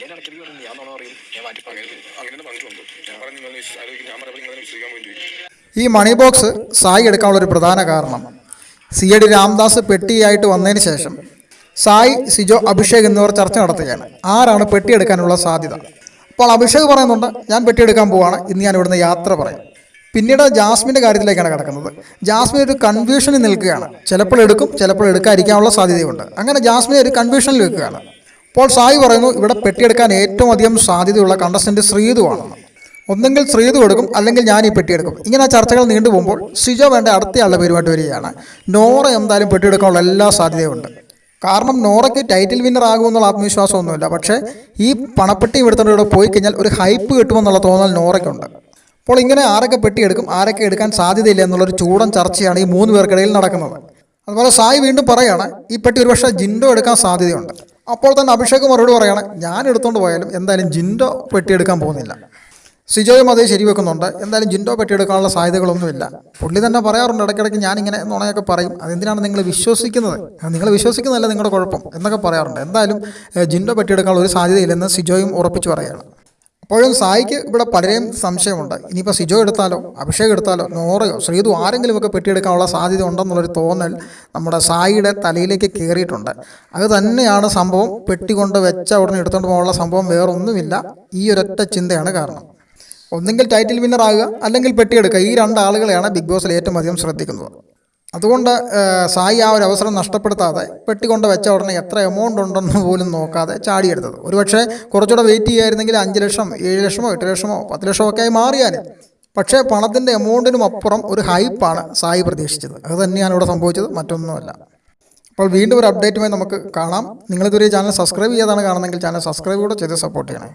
ഞാൻ ഞാൻ അങ്ങനെ ഞാൻ പറഞ്ഞു നിങ്ങൾ ഈ മണി ബോക്സ് സായി എടുക്കാനുള്ള ഒരു പ്രധാന കാരണം. സി എ ഡി രാംദാസ് പെട്ടിയായിട്ട് വന്നതിന് ശേഷം സായി സിജോ അഭിഷേക് എന്നിവർ ചർച്ച നടത്തുകയാണ്. ആരാണ് പെട്ടി എടുക്കാനുള്ള സാധ്യത? അപ്പോൾ അഭിഷേക് പറയുന്നുണ്ട് ഞാൻ പെട്ടി എടുക്കാൻ പോവാണ്. ഇന്ന് ഞാൻ ഇവിടുന്ന് യാത്ര പറയാം. പിന്നീട് ജാസ്മിന്റെ കാര്യത്തിലേക്കാണ് കിടക്കുന്നത്. ജാസ്മിൻ ഒരു കൺഫ്യൂഷനിൽ നിൽക്കുകയാണ്. ചിലപ്പോൾ എടുക്കും ചിലപ്പോൾ എടുക്കാതിരിക്കാനുള്ള സാധ്യതയുണ്ട്. അങ്ങനെ ജാസ്മിൻ ഒരു കൺഫ്യൂഷനിൽ നിൽക്കുകയാണ് അപ്പോൾ സായി പറയുന്നു ഇവിടെ പെട്ടിയെടുക്കാൻ ഏറ്റവും അധികം സാധ്യതയുള്ള കണ്ടസ്റ്റന്റ് ശ്രീതുവാണെന്ന് ഒന്നെങ്കിൽ ശ്രീതു എടുക്കും അല്ലെങ്കിൽ ഞാൻ ഈ പെട്ടിയെടുക്കും ഇങ്ങനെ ചർച്ചകൾ നീണ്ടു പോകുമ്പോൾ സിജോ വേണ്ട അടുത്തയാളുടെ പേരുമായിട്ട് വരികയാണ്. നോറ എന്തായാലും പെട്ടിയെടുക്കാനുള്ള എല്ലാ സാധ്യതയുമുണ്ട് കാരണം നോറയ്ക്ക് ടൈറ്റിൽ വിന്നർ ആകുമെന്നുള്ള ആത്മവിശ്വാസമൊന്നുമില്ല. പക്ഷേ ഈ പണപ്പെട്ടി എടുത്തുകൊണ്ട് ഇവിടെ പോയി കഴിഞ്ഞാൽ ഒരു ഹൈപ്പ് കിട്ടുമെന്നുള്ള തോന്നൽ നോറയ്ക്കുണ്ട്. അപ്പോൾ ഇങ്ങനെ ആരൊക്കെ പെട്ടിയെടുക്കും ആരൊക്കെ എടുക്കാൻ സാധ്യതയില്ല എന്നുള്ളൊരു ചൂടൻ ചർച്ചയാണ് ഈ മൂന്ന് പേർക്കിടയിൽ നടക്കുന്നത്. അതുപോലെ സായി വീണ്ടും പറയുകയാണ് ഈ പെട്ടി ഒരുപക്ഷെ ജിൻഡോ എടുക്കാൻ സാധ്യതയുണ്ട്. അപ്പോൾ തന്നെ അഭിഷേക് മറുപടി പറയാണ് ഞാൻ എടുത്തുകൊണ്ട് പോയാലും എന്തായാലും ജിൻഡോ പെട്ടിയെടുക്കാൻ പോകുന്നില്ല. സിജോയും അതേ ശരിവെക്കുന്നുണ്ട് എന്തായാലും ജിൻഡോ പെട്ടിയെടുക്കാനുള്ള സാധ്യതകളൊന്നുമില്ല. പുള്ളി തന്നെ പറയാറുണ്ട് ഇടയ്ക്കിടയ്ക്ക് ഞാനിങ്ങനെ നുണയൊക്കെ പറയും അതെന്തിനാണ് നിങ്ങൾ വിശ്വസിക്കുന്നത്? നിങ്ങൾ വിശ്വസിക്കുന്നതല്ല നിങ്ങളുടെ കുഴപ്പം എന്നൊക്കെ പറയാറുണ്ട്. എന്തായാലും ജിൻഡോ പെട്ടിയെടുക്കാനുള്ള ഒരു സാധ്യതയില്ലെന്ന് സിജോയും ഉറപ്പിച്ച് പറയുകയാണ്. അപ്പോഴും സായിക്ക് ഇവിടെ പലരെയും സംശയമുണ്ട്. ഇനിയിപ്പോൾ സിജോ എടുത്താലോ അഭിഷേക് എടുത്താലോ നോറയോ ശ്രീതു ആരെങ്കിലുമൊക്കെ പെട്ടിയെടുക്കാനുള്ള സാധ്യത ഉണ്ടെന്നുള്ളൊരു തോന്നൽ നമ്മുടെ സായിയുടെ തലയിലേക്ക് കയറിയിട്ടുണ്ട് അത് തന്നെയാണ് സംഭവം. പെട്ടി കൊണ്ട് വെച്ച ഉടനെ എടുത്തുകൊണ്ട് പോകാനുള്ള സംഭവം വേറൊന്നുമില്ല. ഈ ഒരൊറ്റ ചിന്തയാണ് കാരണം. ഒന്നെങ്കിൽ ടൈറ്റിൽ വിന്നർ ആകുക അല്ലെങ്കിൽ പെട്ടിയെടുക്കുക. ഈ രണ്ട് ആളുകളെയാണ് ബിഗ് ബോസിൽ ഏറ്റവും അധികം ശ്രദ്ധിക്കുന്നത്. അതുകൊണ്ട് സായി ആ ഒരു അവസരം നഷ്ടപ്പെടുത്താതെ പെട്ടി കൊണ്ട് വെച്ച ഉടനെ എത്ര എമൗണ്ട് ഉണ്ടെന്ന് പോലും നോക്കാതെ ചാടിയെടുത്തത്. ഒരുപക്ഷെ കുറച്ചുകൂടെ വെയിറ്റ് ചെയ്യുമായിരുന്നെങ്കിൽ അഞ്ച് ലക്ഷം ഏഴ് ലക്ഷമോ എട്ട് ലക്ഷമോ പത്ത് ലക്ഷമോ ഒക്കെ ആയി മാറിയാൽ പക്ഷേ പണത്തിന്റെ എമൗണ്ടിനും അപ്പുറം ഒരു ഹൈപ്പാണ് സായി പ്രതീക്ഷിച്ചത്. അത് തന്നെയാണ് ഇവിടെ സംഭവിച്ചത് മറ്റൊന്നുമല്ല. അപ്പോൾ വീണ്ടും ഒരു അപ്ഡേറ്റുമായി നമുക്ക് കാണാം. നിങ്ങളിതുവരെ ചാനൽ സബ്സ്ക്രൈബ് ചെയ്യാതാണ് കാണുന്നതെങ്കിൽ ചാനൽ സബ്സ്ക്രൈബ് കൂടെ ചെയ്ത് സപ്പോർട്ട് ചെയ്യണേ.